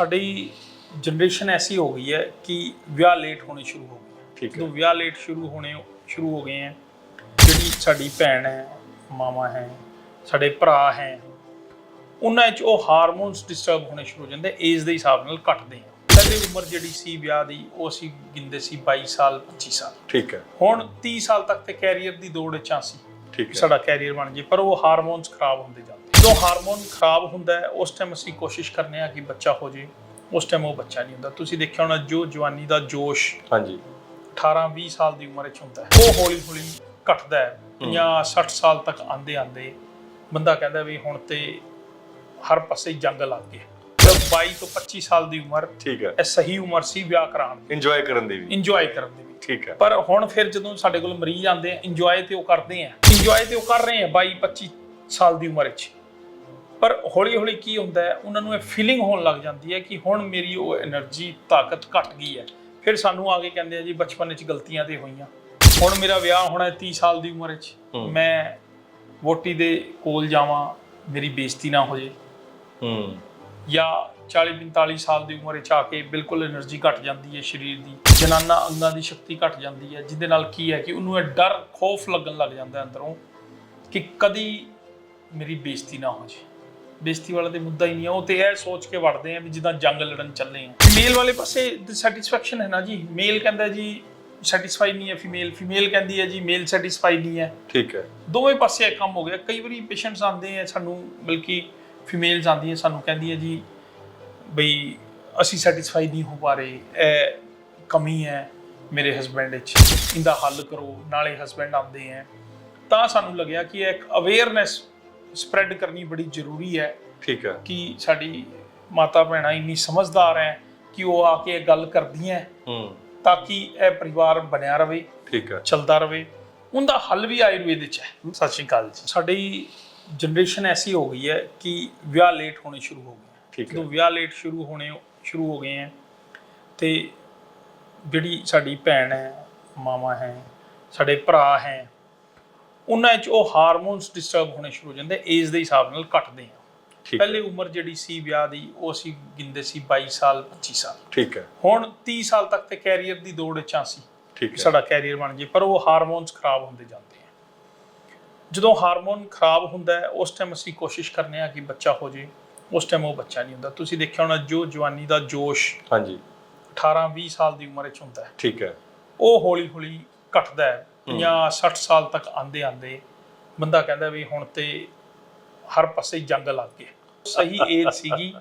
ਸਾਡੀ ਜਨਰੇਸ਼ਨ ਐਸੀ ਹੋ ਗਈ ਹੈ ਕਿ ਵਿਆਹ ਲੇਟ ਹੋਣੇ ਸ਼ੁਰੂ ਹੋ ਗਏ। ਠੀਕ ਹੈ। ਜਦੋਂ ਵਿਆਹ ਲੇਟ ਸ਼ੁਰੂ ਹੋਣੇ ਸ਼ੁਰੂ ਹੋ ਗਏ ਹੈ ਜਿਹੜੀ ਸਾਡੀ ਭੈਣ ਹੈ ਮਾਮਾ ਹੈ ਸਾਡੇ ਭਰਾ ਹੈ ਉਹਨਾਂ ਵਿੱਚ ਉਹ ਹਾਰਮੋਨਸ ਡਿਸਟਰਬ ਹੋਣੇ ਸ਼ੁਰੂ ਹੋ ਜਾਂਦੇ ਏਜ ਦੇ ਹਿਸਾਬ ਨਾਲ ਘਟਦੇ ਆ ਪਹਿਲੀ ਉਮਰ ਜਿਹੜੀ ਸੀ ਵਿਆਹ ਦੀ ਉਹ ਅਸੀਂ ਗਿਣਦੇ ਸੀ 22 ਸਾਲ 25 ਸਾਲ। ਠੀਕ ਹੈ। ਹੁਣ 30 ਸਾਲ ਤੱਕ ਤੇ ਕੈਰੀਅਰ ਦੀ ਦੌੜ ਵਿੱਚ ਆ ਸੀ ਠੀਕ ਹੈ। ਸਾਡਾ ਕੈਰੀਅਰ ਬਣ ਜੇ ਪਰ ਉਹ ਹਾਰਮੋਨਸ ਖਰਾਬ ਹੁੰਦੇ ਜਾਂਦੇ। ਜਦੋਂ ਹਾਰਮੋਨ ਖਰਾਬ ਹੁੰਦਾ ਹੈ ਉਸ ਟਾਈਮ ਅਸੀਂ ਕੋਸ਼ਿਸ਼ ਕਰਨੇ ਆ ਕਿ ਬੱਚਾ ਹੋ ਜੇ ਉਸ ਟਾਈਮ ਉਹ ਬੱਚਾ ਨਹੀਂ ਹੁੰਦਾ। ਤੁਸੀਂ ਦੇਖਿਆ ਹੋਣਾ ਜੋ ਜਵਾਨੀ ਦਾ ਜੋਸ਼ ਹਾਂਜੀ। 18 20 ਸਾਲ ਦੀ ਉਮਰ ਵਿੱਚ ਹੁੰਦਾ ਹੈ ਉਹ ਹੌਲੀ ਹੌਲੀ ਘਟਦਾ ਹੈ। 50 60 ਸਾਲ ਤੱਕ ਆਂਦੇ ਆਂਦੇ ਬੰਦਾ ਕਹਿੰਦਾ ਵੀ ਹੁਣ ਤੇ ਹਰ ਪਾਸੇ ਜੰਗ ਲੱਗ ਗਏ ਜਦ 22 ਤੋਂ 25 ਸਾਲ ਦੀ ਉਮਰ ਠੀਕ ਹੈ। ਇਹ ਸਹੀ ਉਮਰ ਸੀ ਵਿਆਹ ਕਰਾਉਣ ਦੀ। ਇੰਜੋਏ ਕਰਨ ਦੀ ਵੀ। ਇੰਜੋਏ ਕਰਨ ਦੀ ਵੀ। ਠੀਕ ਹੈ। ਪਰ ਹੁਣ ਫਿਰ ਜਦੋਂ ਸਾਡੇ ਕੋਲ ਮਰੀਜ਼ ਆਉਂਦੇ ਆ ਇੰਜੋਏ ਤੇ ਉਹ ਕਰਦੇ ਆ। ਇੰਜੋਏ ਤੇ ਉਹ ਕਰ ਰਹੇ ਆ 22 25 ਸਾਲ ਦੀ ਉਮਰ ਵਿੱਚ। ਪਰ ਹੌਲੀ ਹੌਲੀ ਕੀ ਹੁੰਦਾ ਹੈ ਉਹਨਾਂ ਨੂੰ ਇਹ ਫੀਲਿੰਗ ਹੋਣ ਲੱਗ ਜਾਂਦੀ ਹੈ ਕਿ ਹੁਣ ਮੇਰੀ ਉਹ એનર્ਜੀ ਤਾਕਤ ਘਟ ਗਈ ਹੈ। ਫਿਰ ਸਾਨੂੰ ਆ ਕੇ ਕਹਿੰਦੇ ਆ ਜੀ ਬਚਪਨ ਵਿੱਚ ਗਲਤੀਆਂ ਤੇ ਹੋਈਆਂ। ਹੁਣ ਮੇਰਾ ਵਿਆਹ ਹੋਣਾ ਹੈ 30 ਸਾਲ ਦੀ ਉਮਰ ਵਿੱਚ। ਮੈਂ ਵੋਟੀ ਦੇ ਕੋਲ ਜਾਵਾਂ ਮੇਰੀ ਬੇਇੱਜ਼ਤੀ ਨਾ ਹੋ ਜੇ। ਹੂੰ। ਜਾਂ 40 45 ਸਾਲ ਦੀ ਉਮਰ ਵਿੱਚ ਆ ਕੇ ਬਿਲਕੁਲ એનર્ਜੀ ਘਟ ਜਾਂਦੀ ਹੈ ਸਰੀਰ ਦੀ ਜਨਾਨਾ ਅੰਗਾਂ ਦੀ ਸ਼ਕਤੀ ਘਟ ਜਾਂਦੀ ਹੈ ਜਿਹਦੇ ਨਾਲ ਕੀ ਹੈ ਕਿ ਉਹਨੂੰ ਇਹ ਡਰ ਖੌਫ ਲੱਗਣ ਲੱਗ ਜਾਂਦਾ ਅੰਦਰੋਂ ਕਿ ਕਦੀ ਮੇਰੀ ਬੇਇੱਜ਼ਤੀ ਨਾ ਹੋ ਜੇ। ਬੇਇੱਜ਼ਤੀ ਵਾਲਾ ਤੇ ਮੁੱਦਾ ਹੀ ਨਹੀਂ ਹੈ ਉਹ ਤੇ ਇਹ ਸੋਚ ਕੇ ਵੜਦੇ ਆ ਵੀ ਜਿੱਦਾਂ ਜੰਗ ਲੜਨ ਚੱਲੇ ਆ। ਮੇਲ ਵਾਲੇ ਪਾਸੇ ਸੈਟੀਸਫੈਕਸ਼ਨ ਹੈ ਨਾ ਜੀ। ਮੇਲ ਕਹਿੰਦਾ ਜੀ ਸੈਟੀਸਫਾਈ ਨਹੀਂ ਹੈ ਫੀਮੇਲ ਫੀਮੇਲ ਕਹਿੰਦੀ ਹੈ ਜੀ ਮੇਲ ਸੈਟੀਸਫਾਈ ਨਹੀਂ ਹੈ। ਠੀਕ ਹੈ। ਦੋਵੇਂ ਪਾਸੇ ਇਹ ਕੰਮ ਹੋ ਗਿਆ। ਕਈ ਵਾਰੀ ਪੇਸ਼ੈਂਟਸ ਆਉਂਦੇ ਆ ਸਾਨੂੰ ਬਲਕਿ ਫੀਮੇਲਸ ਆਉਂਦੀਆਂ ਸਾਨੂੰ ਕਹਿੰਦੀਆਂ ਜੀ ਬਈ ਅਸੀਂ ਸੈਟੀਸਫਾਈ ਨਹੀਂ ਹੋ ਪਾ ਰਹੇ। ਇਹ ਕਮੀ ਹੈ ਮੇਰੇ ਹਸਬੰਡ ਵਿੱਚ। ਇਹਦਾ ਹੱਲ ਕਰੋ। ਨਾਲੇ ਹਸਬੰਡ ਆਉਂਦੇ ਆ। ਤਾਂ ਸਾਨੂੰ ਲੱਗਿਆ ਕਿ ਇਹ ਇੱਕ ਅਵੇਅਰਨੈਸ ਸਪਰੈਡ ਕਰਨੀ ਬੜੀ ਜ਼ਰੂਰੀ ਹੈ ਠੀਕ ਹੈ। ਕਿ ਸਾਡੀ ਮਾਤਾ ਭੈਣਾਂ ਇੰਨੀ ਸਮਝਦਾਰ ਹੈ ਕਿ ਉਹ ਆ ਕੇ ਇਹ ਗੱਲ ਕਰਦੀਆਂ ਹੂੰ ਤਾਂ ਕਿ ਇਹ ਪਰਿਵਾਰ ਬਣਿਆ ਰਵੇ ਠੀਕ ਹੈ। ਚੱਲਦਾ ਰਵੇ। ਉਹਦਾ ਹੱਲ ਵੀ ਆਯੁਰਵੇਦ ਵਿੱਚ ਹੈ। ਸਤਿ ਸ਼੍ਰੀ ਅਕਾਲ ਜੀ। ਸਾਡੀ ਜਨਰੇਸ਼ਨ ਐਸੀ ਹੋ ਗਈ ਹੈ ਕਿ ਵਿਆਹ ਲੇਟ ਹੋਣੇ ਸ਼ੁਰੂ ਹੋ ਗਏ। ਠੀਕ ਹੈ। ਜਦੋਂ ਵਿਆਹ ਲੇਟ ਸ਼ੁਰੂ ਹੋਣੇ ਸ਼ੁਰੂ ਹੋ ਗਏ ਹੈ ਤੇ ਜਿਹੜੀ ਸਾਡੀ ਭੈਣ ਹੈ ਮਾਮਾ ਹੈ ਸਾਡੇ ਭਰਾ ਹੈ ਉਹਨਾਂ ਵਿੱਚ ਉਹ ਹਾਰਮੋਨਸ ਡਿਸਟਰਬ ਹੋਣੇ ਸ਼ੁਰੂ ਹੋ ਜਾਂਦੇ ਏਜ ਦੇ ਹਿਸਾਬ ਨਾਲ ਘਟਦੇ ਆ। ਪਹਿਲੀ ਉਮਰ ਜਿਹੜੀ ਸੀ ਵਿਆਹ ਦੀ ਉਹ ਅਸੀਂ ਗਿਣਦੇ ਸੀ 22 ਸਾਲ 25 ਸਾਲ। ਠੀਕ ਹੈ। ਹੁਣ 30 ਸਾਲ ਤੱਕ ਤੇ ਕੈਰੀਅਰ ਦੀ ਦੌੜ ਆ ਸੀ ਠੀਕ ਹੈ। ਸਾਡਾ ਕੈਰੀਅਰ ਬਣ ਜੇ ਪਰ ਉਹ ਹਾਰਮੋਨਸ ਖਰਾਬ ਹੁੰਦੇ ਜਾਂਦੇ ਆ। ਜਦੋਂ ਹਾਰਮੋਨ ਖਰਾਬ ਹੁੰਦਾ ਹੈ ਉਸ ਟਾਈਮ ਅਸੀਂ ਕੋਸ਼ਿਸ਼ ਕਰਨੇ ਆ ਕਿ ਬੱਚਾ ਹੋ ਜੇ ਉਸ ਟਾਈਮ ਉਹ ਬੱਚਾ ਨਹੀਂ ਹੁੰਦਾ। ਤੁਸੀਂ ਦੇਖਿਆ ਹੋਣਾ ਜੋ ਜਵਾਨੀ ਦਾ ਜੋਸ਼ ਹਾਂਜੀ। 18 20 ਸਾਲ ਦੀ ਉਮਰ ਵਿੱਚ ਹੁੰਦਾ ਹੈ। ਠੀਕ ਹੈ। ਉਹ ਹੌਲੀ ਹੌਲੀ ਘਟਦਾ ਹੈ। 50 60 ਸਾਲ ਤੱਕ ਆਂਦੇ ਆਂਦੇ ਬੰਦਾ ਕਹਿੰਦਾ ਵੀ ਹੁਣ ਤੇ ਹਰ ਪਾਸੇ ਜੰਗ ਲੱਗ ਗਏ ਸਹੀ ਏਜ ਸੀਗੀ।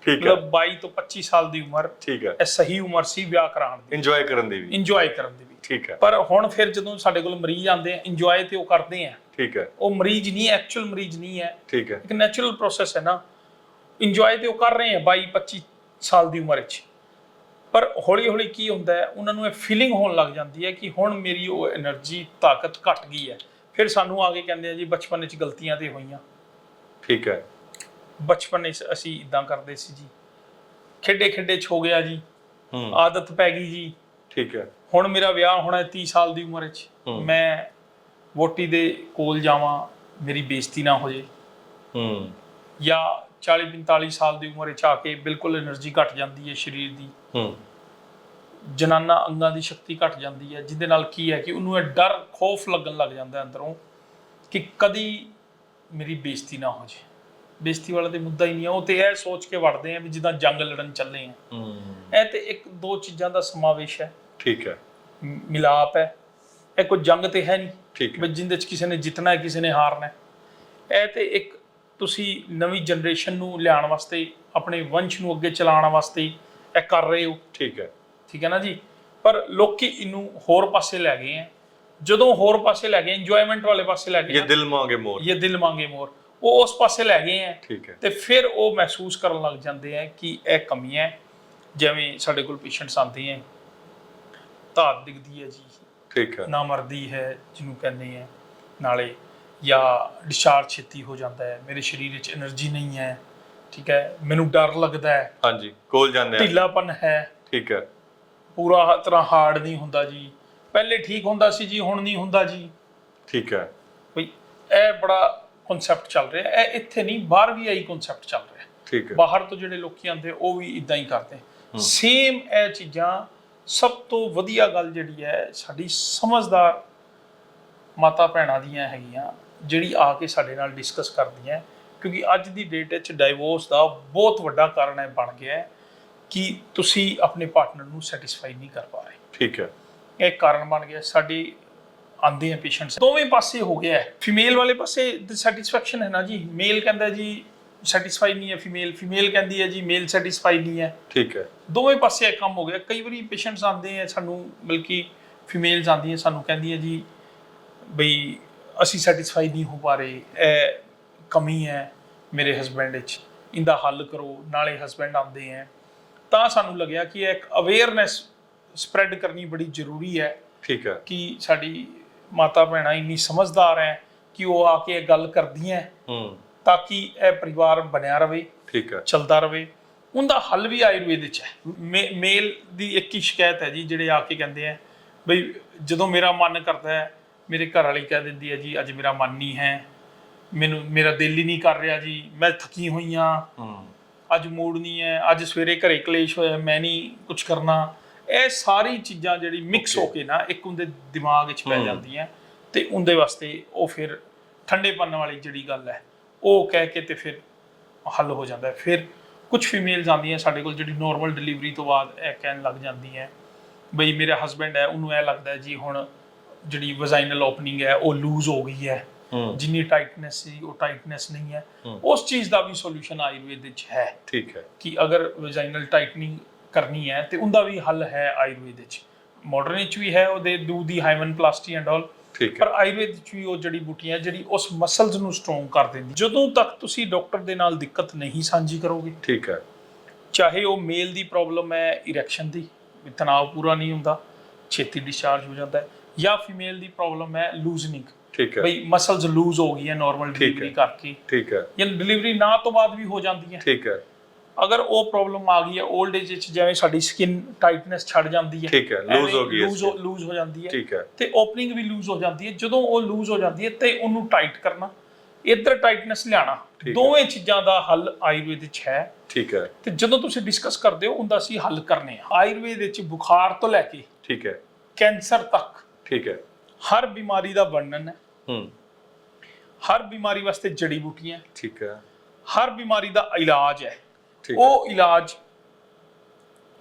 ਠੀਕ ਹੈ। ਮਤਲਬ 22 ਤੋਂ 25 ਸਾਲ ਦੀ ਉਮਰ ਠੀਕ ਹੈ। ਇਹ ਸਹੀ ਉਮਰ ਸੀ ਵਿਆਹ ਕਰਾਉਣ ਦੀ। ਇੰਜੋਏ ਕਰਨ ਦੀ ਵੀ। ਇੰਜੋਏ ਕਰਨ ਦੀ ਵੀ। ਠੀਕ ਹੈ। ਪਰ ਹੁਣ ਫਿਰ ਜਦੋਂ ਸਾਡੇ ਕੋਲ ਮਰੀਜ਼ ਆਉਂਦੇ ਆ ਇੰਜੋਏ ਤੇ ਉਹ ਕਰਦੇ ਆ। ਠੀਕ ਹੈ। ਉਹ ਮਰੀਜ਼ ਨਹੀਂ ਐਕਚੁਅਲ ਮਰੀਜ਼ ਨਹੀਂ ਹੈ। ਠੀਕ ਹੈ। ਇੱਕ ਨੈਚੁਰਲ ਪ੍ਰੋਸੈਸ ਹੈ ਨਾ। ਇੰਜੋਏ ਤੇ ਉਹ ਕਰ ਰਹੇ ਆ 22 25 ਸਾਲ ਦੀ ਉਮਰ ਵਿੱਚ। ਪਰ ਹੌਲੀ ਹੌਲੀ ਕੀ ਹੁੰਦਾ ਹੈ ਉਹਨਾਂ ਨੂੰ ਇਹ ਫੀਲਿੰਗ ਹੋਣ ਲੱਗ ਜਾਂਦੀ ਹੈ ਕਿ ਹੁਣ ਮੇਰੀ ਉਹ એનર્ਜੀ ਤਾਕਤ ਘਟ ਗਈ ਹੈ। ਫਿਰ ਸਾਨੂੰ ਆ ਕੇ ਕਹਿੰਦੇ ਆ ਜੀ ਬਚਪਨ ਵਿੱਚ ਗਲਤੀਆਂ ਤੇ ਹੋਈਆਂ। ਠੀਕ ਹੈ। ਬਚਪਨ ਵਿੱਚ ਅਸੀਂ ਇਦਾਂ ਕਰਦੇ ਸੀ ਜੀ। ਖੇਡੇ ਖੇਡੇ ਚ ਗਿਆ ਜੀ। ਆਦਤ ਪੈ ਗਈ ਜੀ। ਠੀਕ ਹੈ। ਹੁਣ ਮੇਰਾ ਵਿਆਹ ਹੋਣਾ 30 ਸਾਲ ਦੀ ਉਮਰ ਵਿੱਚ। ਮੈਂ ਵੋਟੀ ਦੇ ਕੋਲ ਜਾਵਾਂ ਮੇਰੀ ਬੇਇੱਜ਼ਤੀ ਨਾ ਹੋ ਜੇ ਹੂੰ। ਜਾਂ 40 45 ਸਾਲ ਦੀ ਉਮਰ ਵਿੱਚ ਆ ਕੇ ਬਿਲਕੁਲ એનર્ਜੀ ਘਟ ਜਾਂਦੀ ਹੈ ਸਰੀਰ ਦੀ। ਹੂੰ। ਜਨਾਨਾ ਅੰਗਾਂ ਦੀ ਸ਼ਕਤੀ ਘਟ ਜਾਂਦੀ ਹੈ ਜਿਹਦੇ ਨਾਲ ਕੀ ਹੈ ਕਿ ਉਹਨੂੰ ਇਹ ਡਰ ਖੋਫ ਲੱਗਣ ਲੱਗ ਜਾਂਦਾ ਅੰਦਰੋਂ ਕਿ ਕਦੀ ਮੇਰੀ ਬੇਇੱਜ਼ਤੀ ਨਾ ਹੋ ਜੇ। ਬੇਇੱਜ਼ਤੀ ਵਾਲਾ ਤੇ ਮੁੱਦਾ ਹੀ ਨਹੀਂ ਉਹ ਤੇ ਇਹ ਸੋਚ ਕੇ ਵੜਦੇ ਆ ਵੀ ਜਿੱਦਾਂ ਜੰਗ ਲੜਨ ਚੱਲੇ ਆ। ਇਹ ਤੇ ਇੱਕ ਦੋ ਚੀਜ਼ਾਂ ਦਾ ਸਮਾਵੇਸ਼ ਹੈ। ਠੀਕ ਹੈ। ਮਿਲਾਪ ਹੈ। ਇਹ ਕੋਈ ਜੰਗ ਤੇ ਹੈ ਨਹੀਂ। ਠੀਕ ਹੈ। ਜਿੰਦੇ ਚ ਕਿਸੇ ਨੇ ਜਿੱਤਣਾ ਹੈ ਕਿਸੇ ਨੇ ਹਾਰਨਾ ਹੈ। ਇਹ ਤੇ ਇੱਕ ਤੁਸੀਂ ਨਵੀਂ ਜਨਰੇਸ਼ਨ ਨੂੰ ਲਿਆਉਣ ਵਾਸਤੇ ਆਪਣੇ ਵੰਸ਼ ਨੂੰ ਅੱਗੇ ਚਲਾਉਣ ਵਾਸਤੇ ਇਹ ਕਰ ਰਹੇ ਹੋ। ਠੀਕ ਹੈ। ਠੀਕ ਹੈ ਨਾ ਜੀ? ਪਰ ਲੋਕੀ ਇਹਨੂੰ ਹੋਰ ਪਾਸੇ ਲੈ ਗਏ ਹੈ। ਜਦੋਂ ਹੋਰ ਪਾਸੇ ਲੈ ਗਏ ਇੰਜੋਇਮੈਂਟ ਵਾਲੇ ਪਾਸੇ ਲੈ ਗਏ ਇਹ ਦਿਲ ਮਾਂਗੇ ਮੋਰ। ਇਹ ਦਿਲ ਮੰਗੇ ਮੋਰ। ਉਹ ਉਸ ਪਾਸੇ ਲੈ ਗਏ ਹੈ ਠੀਕ ਹੈ। ਤੇ ਫਿਰ ਉਹ ਮਹਿਸੂਸ ਕਰਨ ਲੱਗ ਜਾਂਦੇ ਹੈ ਕਿ ਇਹ ਕਮੀਆਂ ਹੈ। ਜਿਵੇਂ ਸਾਡੇ ਕੋਲ ਪੇਸ਼ੈਂਟਸ ਆਉਂਦੇ ਹੈ। ਧਾਤ ਦਿਖਦੀ ਹੈ ਜੀ। ਠੀਕ ਹੈ। ਨਾ ਮਰਦੀ ਹੈ ਜਿਹਨੂੰ ਕਹਿੰਦੇ ਆ ਨਾਲੇ ਜਾਂ ਡਿਸਚਾਰਜ ਛੇਤੀ ਹੋ ਜਾਂਦਾ ਹੈ ਮੇਰੇ ਸਰੀਰ ਵਿੱਚ એનર્ਜੀ ਨਹੀਂ ਹੈ ਠੀਕ ਹੈ ਮੈਨੂੰ ਡਰ ਲੱਗਦਾ ਹੈ ਹਾਂਜੀ ਕੋਲ ਜਾਂਦੇ ਆ ਢਿੱਲਾਪਨ ਹੈ। ਠੀਕ ਹੈ। ਪੂਰਾ ਤਰ੍ਹਾਂ ਹਾਰਡ ਨਹੀਂ ਹੁੰਦਾ ਜੀ। ਪਹਿਲੇ ਠੀਕ ਹੁੰਦਾ ਸੀ ਜੀ ਹੁਣ ਨਹੀਂ ਹੁੰਦਾ ਜੀ। ਠੀਕ ਹੈ। ਭਈ ਇਹ ਬੜਾ ਕਨਸੈਪਟ ਚੱਲ ਰਿਹਾ ਇਹ ਇੱਥੇ ਨਹੀਂ ਬਾਹਰ ਵੀ ਆਈ ਕਨਸੈਪਟ ਚੱਲ ਰਿਹਾ ਠੀਕ ਹੈ। ਬਾਹਰ ਤੋਂ ਜਿਹੜੇ ਲੋਕੀ ਆਉਂਦੇ ਉਹ ਵੀ ਇਦਾਂ ਹੀ ਕਰਦੇ ਸੇਮ ਇਹ ਚੀਜ਼ਾਂ ਸਭ ਤੋਂ ਵਧੀਆ ਗੱਲ ਜਿਹੜੀ ਹੈ ਸਾਡੀ ਸਮਝਦਾਰ ਮਾਤਾ ਭੈਣਾਂ ਦੀਆਂ ਹੈਗੀਆਂ। ਜਿਹੜੀ ਆ ਕੇ ਸਾਡੇ ਨਾਲ ਡਿਸਕਸ ਕਰਦੀਆਂ ਕਿਉਂਕਿ ਅੱਜ ਦੀ ਡੇਟ ਵਿੱਚ ਡਾਈਵੋਰਸ ਦਾ ਬਹੁਤ ਵੱਡਾ ਕਾਰਨ ਹੈ ਬਣ ਗਿਆ ਹੈ ਕਿ ਤੁਸੀਂ ਆਪਣੇ ਪਾਰਟਨਰ ਨੂੰ ਸੈਟੀਸਫਾਈ ਨਹੀਂ ਕਰ ਪਾ ਰਹੇ। ਠੀਕ ਹੈ। ਇਹ ਕਾਰਨ ਬਣ ਗਿਆ ਸਾਡੀ ਆਂਦੇ ਆ ਪੇਸ਼ੈਂਟਸ ਦੋਵੇਂ ਪਾਸੇ ਹੋ ਗਿਆ ਹੈ। ਫੀਮੇਲ ਵਾਲੇ ਪਾਸੇ ਡਿਸਸੈਟੀਸਫੈਕਸ਼ਨ ਹੈ ਨਾ ਜੀ। ਮੇਲ ਕਹਿੰਦਾ ਜੀ ਸੈਟੀਸਫਾਈ ਨਹੀਂ ਹੈ ਫੀਮੇਲ ਫੀਮੇਲ ਕਹਿੰਦੀ ਹੈ ਜੀ ਮੇਲ ਸੈਟੀਸਫਾਈ ਨਹੀਂ ਹੈ। ਠੀਕ ਹੈ। ਦੋਵੇਂ ਪਾਸੇ ਇਹ ਕੰਮ ਹੋ ਗਿਆ। ਕਈ ਵਾਰੀ ਪੇਸ਼ੈਂਟਸ ਆਉਂਦੇ ਆ ਸਾਨੂੰ ਬਲਕਿ ਫੀਮੇਲਸ ਆਉਂਦੀਆਂ ਸਾਨੂੰ ਕਹਿੰਦੀਆਂ ਜੀ ਬਈ ਅਸੀਂ ਸੈਟੀਸਫਾਈ ਨਹੀਂ ਹੋ ਪਾ ਰਹੇ ਇਹ ਕਮੀ ਹੈ ਮੇਰੇ ਹਸਬੈਂਡ ਵਿੱਚ। ਇਹਦਾ ਹੱਲ ਕਰੋ ਨਾਲੇ ਹਸਬੈਂਡ ਆਉਂਦੇ ਆ ਤਾਂ ਸਾਨੂੰ ਲੱਗਿਆ ਕਿ ਇਹ ਇੱਕ ਅਵੇਅਰਨੈਸ ਸਪਰੈਡ ਕਰਨੀ ਬੜੀ ਜ਼ਰੂਰੀ ਹੈ ਠੀਕ ਹੈ। ਕਿ ਸਾਡੀ ਮਾਤਾ ਭੈਣਾਂ ਇੰਨੀ ਸਮਝਦਾਰ ਹੈ ਕਿ ਉਹ ਆ ਕੇ ਇਹ ਗੱਲ ਕਰਦੀਆਂ ਹੂੰ ਤਾਂ ਕਿ ਇਹ ਪਰਿਵਾਰ ਬਣਿਆ ਰਵੇ ਠੀਕ ਹੈ। ਚੱਲਦਾ ਰਵੇ। ਉਹਦਾ ਹੱਲ ਵੀ ਆਯੁਰਵੇਦ ਵਿੱਚ ਹੈ। ਮੇਲ ਦੀ ਇੱਕ ਹੀ ਸ਼ਿਕਾਇਤ ਹੈ ਜੀ ਜਿਹੜੇ ਆ ਕੇ ਕਹਿੰਦੇ ਆ ਬਈ ਜਦੋਂ ਮੇਰਾ ਮਨ ਕਰਦਾ ਹੈ ਮੇਰੇ ਘਰ ਵਾਲੀ ਕਹਿ ਦਿੰਦੀ ਹੈ ਜੀ ਅੱਜ ਮੇਰਾ ਮਨ ਨਹੀਂ ਹੈ। ਮੈਨੂੰ ਮੇਰਾ ਦਿਲ ਹੀ ਨਹੀਂ ਕਰ ਰਿਹਾ ਜੀ। ਮੈਂ ਥੱਕੀ ਹੋਈ ਹੂੰ। ਅੱਜ ਮੂਡ ਨਹੀਂ ਹੈ। ਅੱਜ ਸਵੇਰੇ ਘਰੇ ਕਲੇਸ਼ ਹੋਇਆ ਮੈਂ ਨਹੀਂ ਕੁਝ ਕਰਨਾ। ਇਹ ਸਾਰੀ ਚੀਜ਼ਾਂ ਜਿਹੜੀ ਮਿਕਸ ਹੋ ਕੇ ਨਾ ਇੱਕ ਉਹਦੇ ਦਿਮਾਗ ਵਿੱਚ ਪੈ। ਜਾਂਦੀਆਂ ਤੇ ਉਹਦੇ ਵਾਸਤੇ ਉਹ ਫਿਰ ਠੰਡੇ ਪੰਨ ਵਾਲੀ ਜਿਹੜੀ ਗੱਲ ਹੈ ਉਹ ਕਹਿ ਕੇ ਤੇ ਫਿਰ ਹੱਲ ਹੋ ਜਾਂਦਾ ਫਿਰ ਕੁਝ ਫੀਮੇਲਸ ਆਉਂਦੀਆਂ ਸਾਡੇ ਕੋਲ ਜਿਹੜੀ ਨਾਰਮਲ ਡਿਲੀਵਰੀ ਤੋਂ ਬਾਅਦ ਇਹ ਕਹਿਣ ਲੱਗ ਜਾਂਦੀਆਂ ਬਈ ਮੇਰਾ ਹਸਬੈਂਡ ਹੈ ਉਹਨੂੰ ਇਹ ਲੱਗਦਾ ਜੀ ਹੁਣ ਜਿਹੜੀ ਵਜਾਈਨਲ ਓਪਨਿੰਗ ਹੈ ਉਹ ਲੂਜ਼ ਹੋ ਗਈ ਹੈ। ਜਿੰਨੀ ਟਾਈਟਨੈਸ ਸੀ ਉਹ ਟਾਈਟਨੈਸ ਨਹੀਂ ਹੈ। ਉਸ ਚੀਜ਼ ਦਾ ਵੀ ਸੋਲੂਸ਼ਨ ਆਯੁਰਵੇਦ ਵਿੱਚ ਹੈ। ਠੀਕ ਹੈ। ਕਿ ਅਗਰ ਵਜਾਈਨਲ ਟਾਈਟਨਿੰਗ ਕਰਨੀ ਹੈ ਤੇ ਉਹਦਾ ਵੀ ਹੱਲ ਹੈ ਆਯੁਰਵੇਦ ਵਿੱਚ। ਮਾਡਰਨ ਵਿੱਚ ਵੀ ਹੈ ਉਹਦੇ ਦੂ ਦੀ ਹਾਈਮਨ ਪਲਾਸਟੀ ਐਂਡ ਆਲ ਪਰ ਆਯੁਰਵੇਦ ਵਿੱਚ ਵੀ ਉਹ ਜੜੀ ਬੂਟੀਆਂ ਜਿਹੜੀ ਉਸ ਮਸਲਸ ਨੂੰ ਸਟਰੋਂਗ ਕਰ ਦਿੰਦੀ। ਜਦੋਂ ਤੱਕ ਤੁਸੀਂ ਡਾਕਟਰ ਦੇ ਨਾਲ ਦਿੱਕਤ ਨਹੀਂ ਸਾਂਝੀ ਕਰੋਗੇ। ਠੀਕ ਹੈ। ਚਾਹੇ ਉਹ ਮੇਲ ਦੀ ਪ੍ਰੋਬਲਮ ਹੈ ਇਰੈਕਸ਼ਨ ਦੀ। ਤਣਾਅ ਪੂਰਾ ਨਹੀਂ ਹੁੰਦਾ। ਛੇਤੀ ਡਿਸਚਾਰਜ ਹੋ ਜਾਂਦਾ ਹੈ। ਜਾਂ ਫੀਮੇਲ ਦੀ ਪ੍ਰੋਬਲਮ ਹੈ ਲੂਜ਼ਨਿੰਗ ਠੀਕ ਹੈ। ਬਈ ਮਸਲਸ ਲੂਜ਼ ਹੋ ਗਈਆਂ ਨਾਰਮਲ। ਡਿਲੀਵਰੀ ਕਰਕੇ। ਠੀਕ ਹੈ। ਜਾਂ ਡਿਲੀਵਰੀ ਨਾ ਤੋਂ ਬਾਅਦ ਵੀ ਹੋ ਜਾਂਦੀ ਹੈ ਠੀਕ ਹੈ। ਅਗਰ ਉਹ ਪ੍ਰੋਬਲਮ ਆ ਗਈ ਹੈ 올ਡ ਏਜ ਵਿੱਚ ਜਿਵੇਂ ਸਾਡੀ ਸਕਿਨ ਟਾਈਟਨੈਸ ਛੱਡ ਜਾਂਦੀ ਹੈ ਠੀਕ ਹੈ, lose ਹੋ ਗਈ ਹੈ ਲੂਜ਼। ਲੂਜ਼ ਹੋ ਜਾਂਦੀ ਹੈ। ਠੀਕ ਹੈ। ਤੇ ਓਪਨਿੰਗ ਵੀ ਲੂਜ਼ ਹੋ ਜਾਂਦੀ ਹੈ। ਜਦੋਂ ਉਹ ਲੂਜ਼ ਹੋ ਜਾਂਦੀ ਹੈ ਤੇ ਉਹਨੂੰ ਟਾਈਟ ਕਰਨਾ ਇੱਧਰ ਟਾਈਟਨੈਸ ਲਿਆਣਾ। ਦੋਵੇਂ ਚੀਜ਼ਾਂ ਦਾ ਹੱਲ ਆਯੁਰਵੇਦ ਵਿੱਚ ਹੈ। ਠੀਕ ਹੈ। ਤੇ ਜਦੋਂ ਤੁਸੀਂ ਡਿਸਕਸ ਕਰਦੇ ਹੋ ਉਹਦਾ ਅਸੀਂ ਹੱਲ ਕਰਨੇ ਆ। ਆਯੁਰਵੇਦ ਵਿੱਚ ਬੁਖਾਰ ਤੋਂ ਲੈ ਕੇ ਠੀਕ ਹੈ। ਕੈਂਸਰ ਤੱਕ ਠੀਕ ਹੈ। ਹਰ ਬਿਮਾਰੀ ਦਾ ਵਰਣਨ ਹੈ। ਹੂੰ। ਹਰ ਬਿਮਾਰੀ ਵਾਸਤੇ ਜੜੀ ਬੂਟੀਆਂ ਠੀਕ ਹੈ। ਹਰ ਬਿਮਾਰੀ ਦਾ ਇਲਾਜ ਹੈ। ਠੀਕ ਉਹ ਇਲਾਜ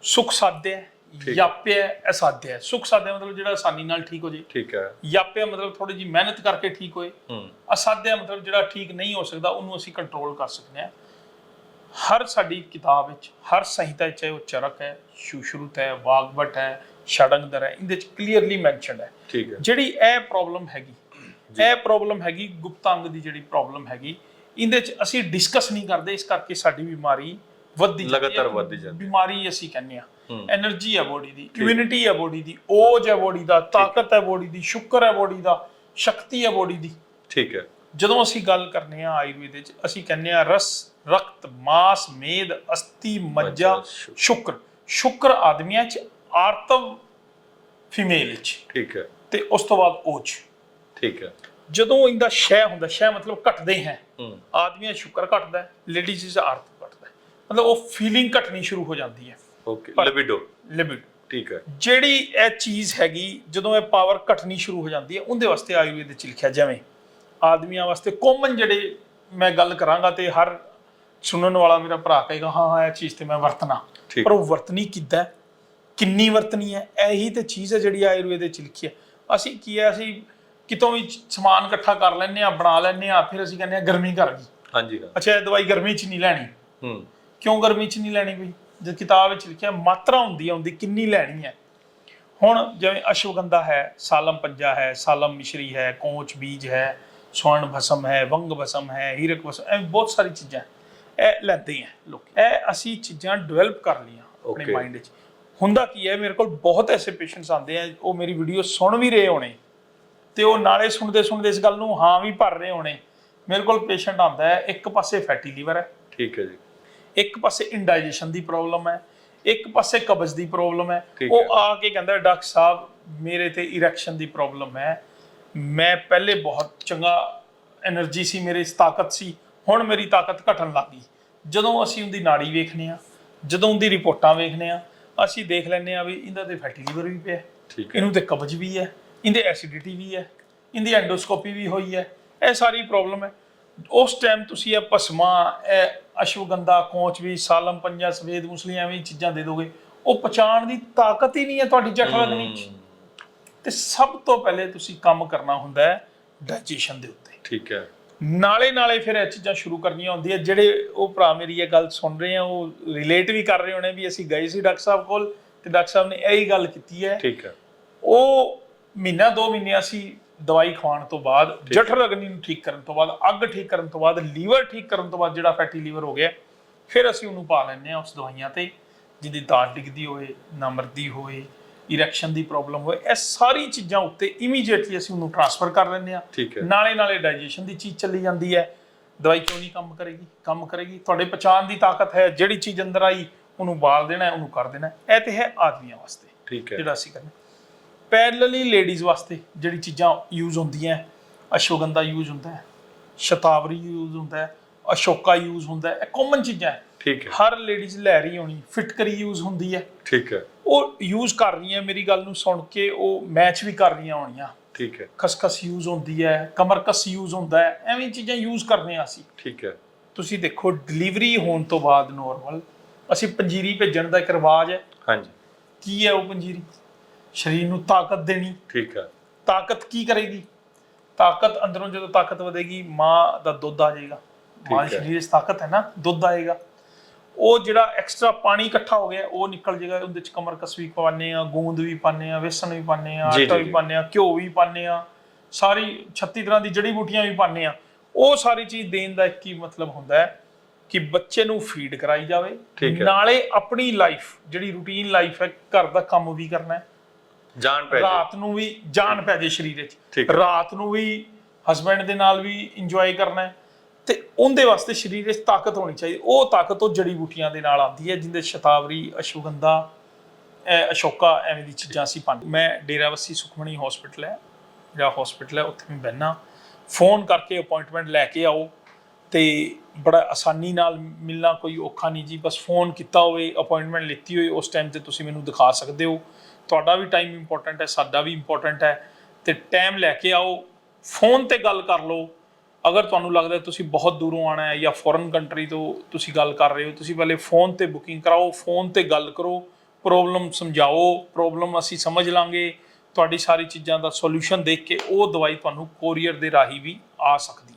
ਸੁਖ ਸਾਧਿਆ ਹੈ। ਯਾਪਿਆ ਅਸਾਧਿਆ ਹੈ। ਸੁਖ ਸਾਧਿਆ ਮਤਲਬ ਜਿਹੜਾ ਆਸਾਨੀ ਨਾਲ ਠੀਕ ਹੋ ਜੇ। ਠੀਕ ਹੈ। ਯਾਪਿਆ ਮਤਲਬ ਥੋੜੀ ਜੀ ਮਿਹਨਤ ਕਰਕੇ ਠੀਕ ਹੋਏ। ਹੂੰ। ਅਸਾਧਿਆ ਮਤਲਬ ਜਿਹੜਾ ਠੀਕ ਨਹੀਂ ਹੋ ਸਕਦਾ ਉਹਨੂੰ ਅਸੀਂ ਕੰਟਰੋਲ ਕਰ ਸਕਦੇ ਹਾਂ। ਹਰ ਸਾਡੀ ਕਿਤਾਬ ਵਿੱਚ ਹਰ ਸੰਹਿਤਾ ਚਾਹੇ ਉਹ ਚਰਕ ਹੈ ਸੁਸ਼ਰੂਤ ਹੈ ਵਾਗਵਟ ਹੈ षडंगधर ਹੈ ਇਹਦੇ ਚ ਕਲੀਅਰਲੀ ਮੈਂਸ਼ਨਡ ਹੈ। ਠੀਕ ਹੈ। ਜਿਹੜੀ ਇਹ ਪ੍ਰੋਬਲਮ ਹੈਗੀ ਇਹ ਪ੍ਰੋਬਲਮ ਹੈਗੀ ਗੁਪਤਾਂਗ ਦੀ ਜਿਹੜੀ ਪ੍ਰੋਬਲਮ ਹੈਗੀ ਇਹਦੇ ਚ ਅਸੀਂ ਡਿਸਕਸ ਨਹੀਂ ਕਰਦੇ ਇਸ ਕਰਕੇ ਸਾਡੀ ਬਿਮਾਰੀ ਵੱਧਦੀ ਲਗਾਤਾਰ ਵੱਧਦੀ ਜਾਂਦੀ ਬਿਮਾਰੀ ਅਸੀਂ ਕਹਿੰਦੇ ਆ એનર્ਜੀ ਹੈ ਬੋਡੀ ਦੀ ਇਮਿਊਨਿਟੀ ਹੈ। ਬੋਡੀ ਦੀ ਓਜ ਹੈ ਬੋਡੀ ਦਾ ਤਾਕਤ ਹੈ ਬੋਡੀ ਦੀ ਸ਼ੁਕਰ ਹੈ ਬੋਡੀ ਦਾ ਸ਼ਕਤੀ ਹੈ ਬੋਡੀ ਦੀ। ਠੀਕ ਹੈ। ਜਦੋਂ ਅਸੀਂ ਗੱਲ ਕਰਨੇ ਆ ਆਯੁਰਵੇਦ ਵਿੱਚ ਅਸੀਂ ਕਹਿੰਦੇ ਆ ਰਸ ਰਕਤ ਮਾਸ ਮੇਦ ਅਸਤੀ ਮੱਜਾ ਸ਼ੁਕਰ। ਸ਼ੁਕਰ ਆਦਮੀਆਂ 'ਚ ਆਰਤਵ ਫੀਮੇਲ ਚ। ਠੀਕ ਹੈ। ਤੇ ਉਸ ਤੋਂ ਬਾਅਦ ਓਜ ਠੀਕ ਹੈ। ਜਦੋਂ ਇਹਦਾ ਸ਼ੈ ਹੁੰਦਾ ਸ਼ੈ ਮਤਲਬ ਘਟਦੇ ਹੈ। ਆਦਮੀਆਂ ਸ਼ੁਕਰ ਘਟਦਾ ਹੈ ਲੇਡੀਜ਼ ਇਸ ਆਰਤ ਘਟਦਾ ਹੈ। ਮਤਲਬ ਉਹ ਫੀਲਿੰਗ ਘਟਣੀ ਸ਼ੁਰੂ ਹੋ ਜਾਂਦੀ ਹੈ। ਓਕੇ ਲਿਬਿਡੋ ਲਿਮਿਟ ਠੀਕ ਹੈ। ਜਿਹੜੀ ਇਹ ਚੀਜ਼ ਹੈਗੀ ਜਦੋਂ ਇਹ ਪਾਵਰ ਘਟਣੀ ਸ਼ੁਰੂ ਹੋ ਜਾਂਦੀ ਹੈ ਉਹਦੇ ਵਾਸਤੇ ਆਯੁਰਵੇਦ ਵਿੱਚ ਲਿਖਿਆ ਜਿਵੇਂ ਆਦਮੀਆਂ ਵਾਸਤੇ ਕਾਮਨ ਜਿਹੜੇ ਮੈਂ ਗੱਲ ਕਰਾਂਗਾ ਤੇ ਹਰ ਸੁਣਨ ਵਾਲਾ ਮੇਰਾ ਭਰਾ ਕਹੇਗਾ ਹਾਂ ਹਾਂ ਇਹ ਚੀਜ਼ ਤੇ ਮੈਂ ਵਰਤਣਾ। ਪਰ ਉਹ ਵਰਤਣੀ ਕਿੱਦਾਂ? ਕਿੰਨੀ ਵਰਤਣੀ ਹੈ? ਇਹੀ ਤੇ ਚੀਜ਼ ਹੈ ਜਿਹੜੀ ਆਯੁਰਵੇਦ ਵਿੱਚ ਲਿਖੀ ਹੈ। ਅਸੀਂ ਕੀ ਹੈ ਅਸੀਂ ਕਿਤੋਂ ਵੀ ਸਮਾਨ ਇਕੱਠਾ ਕਰ ਲੈਂਦੇ ਆ ਬਣਾ ਲੈਂਦੇ ਆ ਫਿਰ ਅਸੀਂ ਕਹਿੰਦੇ ਆ ਗਰਮੀ ਕਰ ਗਈ। ਹਾਂਜੀ ਹਾਂ। ਅੱਛਾ ਇਹ ਦਵਾਈ ਗਰਮੀ 'ਚ ਨਹੀਂ ਲੈਣੀ। ਹੂੰ। ਕਿਉਂ ਗਰਮੀ 'ਚ ਨਹੀਂ ਲੈਣੀ ਬਈ? ਜਦ ਕਿਤਾਬ ਵਿੱਚ ਲਿਖਿਆ ਮਾਤਰਾ ਹੁੰਦੀ ਹੈ ਉਹਦੀ ਕਿੰਨੀ ਲੈਣੀ ਹੈ। ਹੁਣ ਜਿਵੇਂ ਅਸ਼ਵਗੰਧਾ ਹੈ ਸਾਲਮ ਪੰਜਾ ਹੈ ਸਾਲਮ ਮਿਸ਼ਰੀ ਹੈ ਕੋਚ ਬੀਜ ਹੈ ਸਵਰਨ ਭਸਮ ਹੈ ਵੰਗ ਭਸਮ ਹੈ ਹੀਰਕ ਭਸਮ ਐ ਬਹੁਤ ਸਾਰੀ ਚੀਜ਼ਾਂ। ਇਹ ਲੈਂਦੇ ਆ ਲੋਕ। ਇਹ ਅਸੀਂ ਚੀਜ਼ਾਂ ਡਿਵੈਲਪ ਕਰ ਲਈਆਂ ਆਪਣੇ. ਮਾਈਂਡ 'ਚ ਹੁੰਦਾ ਕੀ ਹੈ? ਮੇਰੇ ਕੋਲ ਬਹੁਤ ਐਸੇ ਪੇਸ਼ੈਂਟਸ ਆਉਂਦੇ ਆ ਉਹ ਮੇਰੀ ਵੀਡੀਓ ਸੁਣ ਵੀ ਰਹੇ ਹੋਣੇ ਤੇ ਉਹ ਨਾਲੇ ਸੁਣਦੇ ਸੁਣਦੇ ਇਸ ਗੱਲ ਨੂੰ ਹਾਂ ਵੀ ਭਰ ਰਹੇ ਹੋਣੇ। ਮੇਰੇ ਕੋਲ ਪੇਸ਼ੈਂਟ ਆਉਂਦਾ ਹੈ ਇੱਕ ਪਾਸੇ ਫੈਟੀ ਲੀਵਰ ਹੈ। ਠੀਕ ਹੈ ਜੀ। ਇੱਕ ਪਾਸੇ ਇੰਡਾਈਜੈਸ਼ਨ ਦੀ ਪ੍ਰੋਬਲਮ ਹੈ ਇੱਕ ਪਾਸੇ ਕਬਜ਼ ਦੀ ਪ੍ਰੋਬਲਮ ਹੈ। ਉਹ ਆ ਕੇ ਕਹਿੰਦਾ ਡਾਕਟਰ ਸਾਹਿਬ ਮੇਰੇ ਤੇ ਇਰੈਕਸ਼ਨ ਦੀ ਪ੍ਰੋਬਲਮ ਹੈ। ਮੈਂ ਪਹਿਲੇ ਬਹੁਤ ਚੰਗਾ એનર્ਜੀ ਸੀ ਮੇਰੇ ਇਸ ਤਾਕਤ ਸੀ ਹੁਣ ਮੇਰੀ ਤਾਕਤ ਘਟਣ ਲੱਗੀ ਜਦੋਂ ਅਸੀਂ ਉਹਦੀ ਨਾੜੀ ਵੇਖਨੇ ਆ ਜਦੋਂ ਉਹਦੀ ਰਿਪੋਰਟਾਂ ਵੇਖਨੇ ਆ ਅਸੀਂ ਦੇਖ ਲੈਂਦੇ ਆ ਵੀ ਇਹਦਾ ਤੇ ਫੈਟੀ ਲੀਵਰ ਵੀ ਪਿਆ ਠੀਕ ਹੈ। ਇਹਨੂੰ ਤੇ ਕਬਜ਼ ਵੀ ਹੈ ਇਹਦੇ ਐਸਿਡਿਟੀ ਵੀ ਹੈ ਇਹਦੀ ਐਂਡੋਸਕੋਪੀ ਵੀ ਹੋਈ ਹੈ ਇਹ ਸਾਰੀ ਪ੍ਰੋਬਲਮ ਹੈ। ਉਸ ਟਾਈਮ ਤੁਸੀਂ ਇਹ ਭਸਮਾ ਇਹ ਅਸ਼ਵਗੰਧਾ ਕੋਚ ਵੀ ਸਾਲਮ ਪੰਜਾ ਸਵੇਦ ਮੁਸਲੀ ਐਵੇਂ ਚੀਜ਼ਾਂ ਦੇ ਦੋਗੇ ਉਹ ਪਛਾਣ ਦੀ ਤਾਕਤ ਹੀ ਨਹੀਂ ਹੈ ਤੁਹਾਡੀ ਜਠ ਲਗਨੀ ਚ। ਤੇ ਸਭ ਤੋਂ ਪਹਿਲੇ ਤੁਸੀਂ ਕੰਮ ਕਰਨਾ ਹੁੰਦਾ ਹੈ ਡਾਈਜੈਸ਼ਨ ਦੇ ਉੱਤੇ। ਠੀਕ ਹੈ। ਨਾਲੇ ਨਾਲੇ ਫਿਰ ਇਹ ਚੀਜ਼ਾਂ ਸ਼ੁਰੂ ਕਰਨੀਆਂ ਹੁੰਦੀਆਂ। ਜਿਹੜੇ ਉਹ ਭਰਾ ਮੇਰੀ ਇਹ ਗੱਲ ਸੁਣ ਰਹੇ ਆ ਉਹ ਰਿਲੇਟ ਵੀ ਕਰ ਰਹੇ ਹੋਣੇ ਵੀ ਅਸੀਂ ਗਏ ਸੀ ਡਾਕਟਰ ਸਾਹਿਬ ਕੋਲ ਤੇ ਡਾਕਟਰ ਸਾਹਿਬ ਨੇ ਇਹੀ ਗੱਲ ਕੀਤੀ ਹੈ। ਠੀਕ ਹੈ। ਉਹ ਮਹੀਨਾ ਦੋ ਮਹੀਨੇ ਅਸੀਂ ਦਵਾਈ ਖਵਾਉਣ ਤੋਂ ਬਾਅਦ ਜਠਰ ਰਗਨੀ ਨੂੰ ਠੀਕ ਕਰਨ ਤੋਂ ਬਾਅਦ ਅੱਗ ਠੀਕ ਕਰਨ ਤੋਂ ਬਾਅਦ ਲੀਵਰ ਠੀਕ ਕਰਨ ਤੋਂ ਬਾਅਦ ਜਿਹੜਾ ਫੈਟੀ ਲੀਵਰ ਹੋ ਗਿਆ ਫਿਰ ਅਸੀਂ ਉਹਨੂੰ ਪਾ ਲੈਂਦੇ ਆ ਉਸ ਦਵਾਈਆਂ ਤੇ ਜਿਹਦੀ ਦਾੜ ਡਿੱਗਦੀ ਹੋਵੇ ਨਮਰਦੀ ਹੋਵੇ ਇਰੈਕਸ਼ਨ ਦੀ ਪ੍ਰੋਬਲਮ ਹੋਵੇ ਇਹ ਸਾਰੀ ਚੀਜ਼ਾਂ ਉੱਤੇ ਇਮੀਡੀਏਟਲੀ ਅਸੀਂ ਉਹਨੂੰ ਟ੍ਰਾਂਸਫਰ ਕਰ ਲੈਂਦੇ ਆ ਨਾਲੇ ਨਾਲੇ ਡਾਈਜੈਸ਼ਨ ਦੀ ਚੀਜ਼ ਚੱਲੀ ਜਾਂਦੀ ਹੈ। ਦਵਾਈ ਕਿਉਂ ਨਹੀਂ ਕੰਮ ਕਰੇਗੀ? ਕੰਮ ਕਰੇਗੀ। ਤੁਹਾਡੇ ਪਛਾਣ ਦੀ ਤਾਕਤ ਹੈ ਜਿਹੜੀ ਚੀਜ਼ ਅੰਦਰ ਆਈ ਉਹਨੂੰ ਬਾਲ ਦੇਣਾ ਉਹਨੂੰ ਕਰ ਦੇਣਾ। ਇਹ ਤੇ ਹੈ ਆਦਮੀਆਂ ਵਾਸਤੇ ਠੀਕ ਹੈ। ਜਿਹੜਾ ਅਸੀਂ ਕਰਨਾ ਪੈਰਲਲੀ ਲੇਡੀਜ਼ ਵਾਸਤੇ ਜਿਹੜੀ ਚੀਜ਼ਾਂ ਯੂਜ਼ ਹੁੰਦੀਆਂ ਹੈ, ਅਸ਼ਵਗੰਧਾ ਯੂਜ਼ ਹੁੰਦਾ ਹੈ ਸ਼ਤਾਵਰੀ ਯੂਜ਼ ਹੁੰਦਾ ਹੈ ਅਸ਼ੋਕਾ ਯੂਜ਼ ਹੁੰਦਾ ਹੈ ਇਹ ਕਾਮਨ ਚੀਜ਼ਾਂ ਹੈ। ਠੀਕ ਹੈ। ਹਰ ਲੇਡੀਜ਼ ਲੈ ਰਹੀ ਹੋਣੀ ਫਿਟਕਰੀ ਯੂਜ਼ ਹੁੰਦੀ ਹੈ। ਠੀਕ ਹੈ। ਉਹ ਯੂਜ਼ ਕਰ ਰਹੀਆਂ ਮੇਰੀ ਗੱਲ ਨੂੰ ਸੁਣ ਕੇ ਉਹ ਮੈਚ ਵੀ ਕਰ ਰਹੀਆਂ ਹੋਣੀਆਂ। ਠੀਕ ਹੈ। ਖਸਖਸ ਯੂਜ਼ ਹੁੰਦੀ ਹੈ ਕਮਰਕਸ ਯੂਜ਼ ਹੁੰਦਾ ਹੈ ਐਵੇਂ ਚੀਜ਼ਾਂ ਯੂਜ਼ ਕਰਨੇ ਆ ਅਸੀਂ। ਠੀਕ ਹੈ। ਤੁਸੀਂ ਦੇਖੋ ਡਿਲੀਵਰੀ ਹੋਣ ਤੋਂ ਬਾਅਦ ਨੋਰਮਲ ਅਸੀਂ ਪੰਜੀਰੀ ਭੇਜਣ ਦਾ ਇੱਕ ਰਿਵਾਜ ਹੈ। ਹਾਂਜੀ। ਕੀ ਹੈ ਉਹ ਪੰਜੀਰੀ? ਸਰੀਰ ਨੂੰ ਤਾਕਤ ਦੇਣੀ। ਠੀਕ ਹੈ। ਤਾਕਤ ਕੀ ਕਰੇਗੀ? ਤਾਕਤ ਅੰਦਰੋਂ ਜਦੋਂ ਤਾਕਤ ਵਧੇਗੀ ਮਾਂ ਦਾ ਦੁੱਧ ਆ ਜਾਏਗਾ। ਮਾਂ ਦੇ। ਸਰੀਰ 'ਚ ਤਾਕਤ ਹੈ ਨਾ ਦੁੱਧ ਆਏਗਾ। ਉਹ ਜਿਹੜਾ ਐਕਸਟਰਾ ਪਾਣੀ ਇਕੱਠਾ ਹੋ ਗਿਆ ਉਹ ਨਿਕਲ ਜਾਏਗਾ ਉਹਦੇ ਚ ਕਮਰਕਸ ਵੀ ਪਾਣੇ ਆ ਗੂੰਦ ਵੀ ਪਾਣੇ ਆ ਵੇਸਣ ਵੀ ਪਾਣੇ ਆ ਆਟਾ ਵੀ। ਪਾਣੇ ਆ ਘਿਓ ਵੀ ਪਾਣੇ ਆ ਸਾਰੀ 36 ਤਰ੍ਹਾਂ ਦੀ ਜੜੀ ਬੂਟੀਆਂ ਵੀ ਪਾਣੇ ਆ ਉਹ ਸਾਰੀ ਚੀਜ਼ ਦੇਣ ਦਾ ਇੱਕ ਹੀ ਮਤਲਬ ਹੁੰਦਾ ਹੈ ਕਿ ਬੱਚੇ ਨੂੰ ਫੀਡ ਕਰਾਈ ਜਾਵੇ। ਨਾਲੇ ਆਪਣੀ ਲਾਈਫ ਜਿਹੜੀ ਰੂਟੀਨ ਲਾਈਫ ਹੈ ਘਰ ਦਾ ਕੰਮ ਵੀ ਕਰਨਾ ਹੈ ਜਾਨ ਪੈ ਰਾਤ ਨੂੰ ਵੀ ਜਾਨ ਪੈ ਜੇ ਸਰੀਰ ਵਿੱਚ। ਰਾਤ ਨੂੰ ਵੀ ਹਸਬੰਡ ਦੇ ਨਾਲ ਵੀ ਇੰਜੋਏ ਕਰਨਾ ਹੈ ਤੇ ਉਹਦੇ ਵਾਸਤੇ ਸਰੀਰ ਵਿੱਚ ਤਾਕਤ ਹੋਣੀ ਚਾਹੀਦੀ। ਉਹ ਤਾਕਤ ਉਹ ਜੜੀ ਬੂਟੀਆਂ ਦੇ ਨਾਲ ਆਉਂਦੀ ਹੈ, ਜਿੰਦੇ ਸ਼ਤਾਵਰੀ, ਅਸ਼ਵਗੰਧਾ ਇਹ ਅਸ਼ੋਕਾ, ਐਵੇਂ ਦੀ ਚੀਜ਼ਾਂ ਅਸੀਂ ਪਾਉਂਦੇ ਮੈਂ ਡੇਰਾਵਸੀ ਸੁਖਮਣੀ ਹਸਪੀਟਲ ਹੈ ਜਿਹੜਾ ਹਸਪੀਟਲ ਹੈ, ਉੱਥੇ ਮੈਂ ਬਹਿਣਾ ਫੋਨ ਕਰਕੇ ਅਪਾਇੰਟਮੈਂਟ ਲੈ ਕੇ ਆਓ ਤੇ ਬੜਾ ਆਸਾਨੀ ਨਾਲ ਮਿਲਣਾ ਕੋਈ ਔਖਾ ਨਹੀਂ ਜੀ। ਬਸ ਫੋਨ ਕੀਤਾ ਹੋਵੇ ਅਪਾਇੰਟਮੈਂਟ ਲਿੱਤੀ ਹੋਈ, ਉਸ ਟਾਈਮ ਤੇ ਤੁਸੀਂ ਮੈਨੂੰ ਦਿਖਾ ਸਕਦੇ ਹੋ। ਤੁਹਾਡਾ ਵੀ ਟਾਈਮ ਇੰਪੋਰਟੈਂਟ ਹੈ, ਸਾਡਾ ਵੀ ਇੰਪੋਰਟੈਂਟ ਹੈ। ਤੇ ਟਾਈਮ ਲੈ ਕੇ ਆਓ ਫੋਨ ਤੇ ਗੱਲ ਕਰ ਲਓ। ਅਗਰ ਤੁਹਾਨੂੰ ਲੱਗਦਾ ਤੁਸੀਂ ਬਹੁਤ ਦੂਰੋਂ ਆਣਾ ਹੈ ਜਾਂ ਫੋਰਨ ਕੰਟਰੀ ਤੋਂ ਤੁਸੀਂ ਗੱਲ ਕਰ ਰਹੇ ਹੋ, ਤੁਸੀਂ ਪਹਿਲੇ ਫੋਨ ਤੇ ਬੁਕਿੰਗ ਕਰਾਓ ਫੋਨ ਤੇ ਗੱਲ ਕਰੋ ਪ੍ਰੋਬਲਮ ਸਮਝਾਓ ਪ੍ਰੋਬਲਮ ਅਸੀਂ ਸਮਝ ਲਾਂਗੇ, ਤੁਹਾਡੀ ਸਾਰੀ ਚੀਜ਼ਾਂ ਦਾ ਸੋਲੂਸ਼ਨ ਦੇਖ ਕੇ ਉਹ ਦਵਾਈ ਤੁਹਾਨੂੰ ਕੋਰੀਅਰ ਦੇ ਰਾਹੀਂ ਵੀ ਆ ਸਕਦੀ